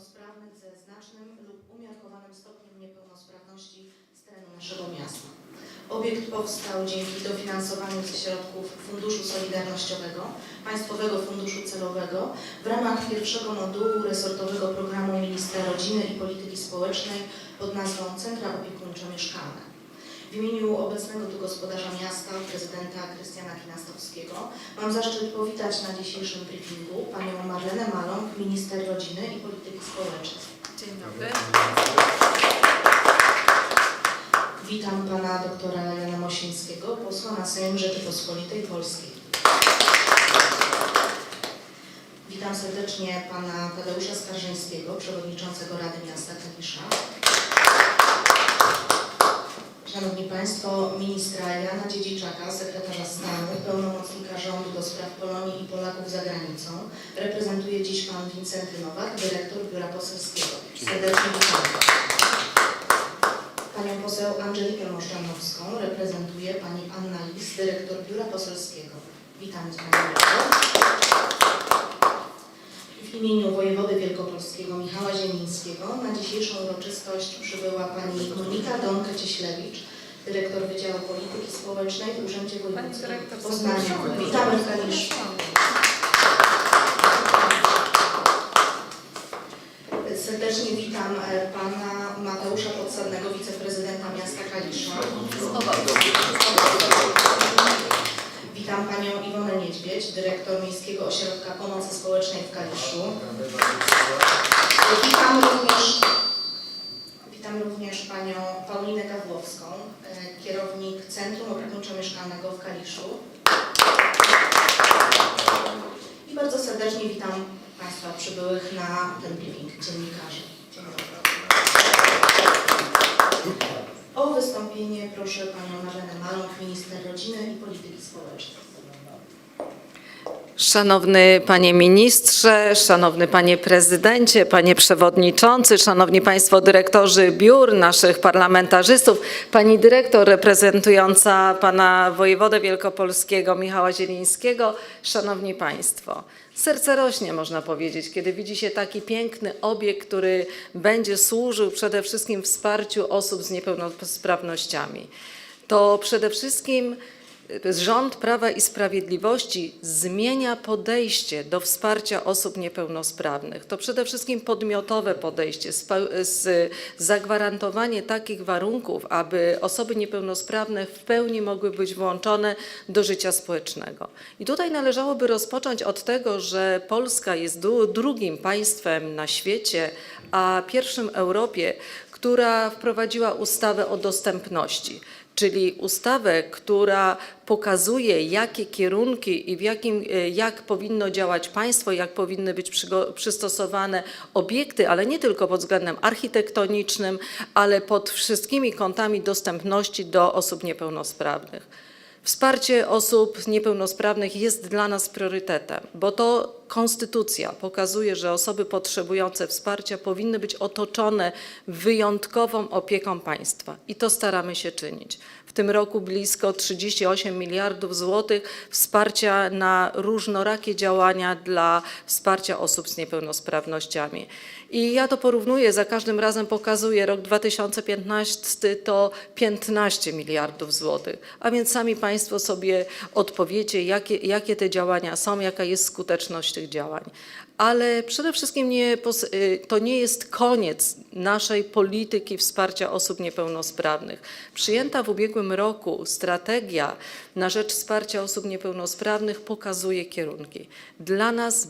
niepełnosprawnych ze znacznym lub umiarkowanym stopniem niepełnosprawności z terenu naszego miasta. Obiekt powstał dzięki dofinansowaniu ze środków Funduszu Solidarnościowego, Państwowego Funduszu Celowego w ramach pierwszego modułu resortowego programu Ministra Rodziny i Polityki Społecznej pod nazwą Centra Opiekuńczo-Mieszkalne. W imieniu obecnego tu gospodarza miasta, prezydenta Krystiana Kinastowskiego, mam zaszczyt powitać na dzisiejszym briefingu panią Marlenę Maląg, minister rodziny i polityki społecznej. Dzień dobry. Witam pana doktora Jana Mosińskiego, posła na Sejm Rzeczypospolitej Polskiej. Witam serdecznie pana Tadeusza Skarżyńskiego, przewodniczącego Rady Miasta Kalisza. Szanowni Państwo, ministra Jana Dziedziczaka, sekretarza stanu, pełnomocnika rządu do spraw Polonii i Polaków za granicą, reprezentuje dziś pan Wincenty Nowak, dyrektor Biura Poselskiego. Serdecznie witamy. Panią poseł Angelikę Moszczanowską reprezentuje pani Anna Lis, dyrektor Biura Poselskiego. Witam Cię Pani Dyrektor. W imieniu wojewody wielkopolskiego Michała Ziemińskiego na dzisiejszą uroczystość przybyła pani Monika Donka-Cieślewicz, dyrektor Wydziału Polityki Społecznej w Urzędzie Wojewódzkim zapraszamy. Witamy w Kaliszu. Serdecznie witam e, pana Mateusza Podsadnego, wiceprezydenta miasta Kalisza. Witam panią Iwonę Niedźwiedź, dyrektor Miejskiego Ośrodka Pomocy Społecznej w Kaliszu. Witam również, witam również panią Paulinę Gawłowską, e, kierownik Centrum Opiekuńczo-Mieszkalnego w Kaliszu. I bardzo serdecznie witam Państwa przybyłych na ten briefing dziennikarzy. O wystąpienie proszę Panią Marlenę Maląg, minister rodziny i polityki społecznej. Szanowny Panie Ministrze, Szanowny Panie Prezydencie, Panie Przewodniczący, Szanowni Państwo Dyrektorzy Biur, naszych parlamentarzystów, Pani Dyrektor reprezentująca Pana Wojewodę Wielkopolskiego Michała Zielińskiego, Szanowni Państwo. Serce rośnie, można powiedzieć, kiedy widzi się taki piękny obiekt, który będzie służył przede wszystkim wsparciu osób z niepełnosprawnościami. To przede wszystkim Rząd Prawa i Sprawiedliwości zmienia podejście do wsparcia osób niepełnosprawnych. To przede wszystkim podmiotowe podejście, z- zagwarantowanie takich warunków, aby osoby niepełnosprawne w pełni mogły być włączone do życia społecznego. I tutaj należałoby rozpocząć od tego, że Polska jest drugim państwem na świecie, a pierwszym Europie, która wprowadziła ustawę o dostępności czyli ustawę, która pokazuje, jakie kierunki i w jakim, e, jak powinno działać państwo, jak powinny być przystosowane obiekty, ale nie tylko pod względem architektonicznym, ale pod wszystkimi kątami dostępności do osób niepełnosprawnych. Wsparcie osób niepełnosprawnych jest dla nas priorytetem, bo to konstytucja pokazuje, że osoby potrzebujące wsparcia powinny być otoczone wyjątkową opieką państwa i to staramy się czynić. W tym roku blisko 38 miliardów złotych wsparcia na różnorakie działania dla wsparcia osób z niepełnosprawnościami. I ja to porównuję, za każdym razem pokazuję, rok 2015 to 15 miliardów złotych, a więc sami Państwo sobie odpowiecie, jakie, jakie te działania są, jaka jest skuteczność tych działań. Ale przede wszystkim nie, y, to nie jest koniec naszej polityki wsparcia osób niepełnosprawnych. Przyjęta w ubiegłym roku strategia na rzecz wsparcia osób niepełnosprawnych pokazuje kierunki. Dla nas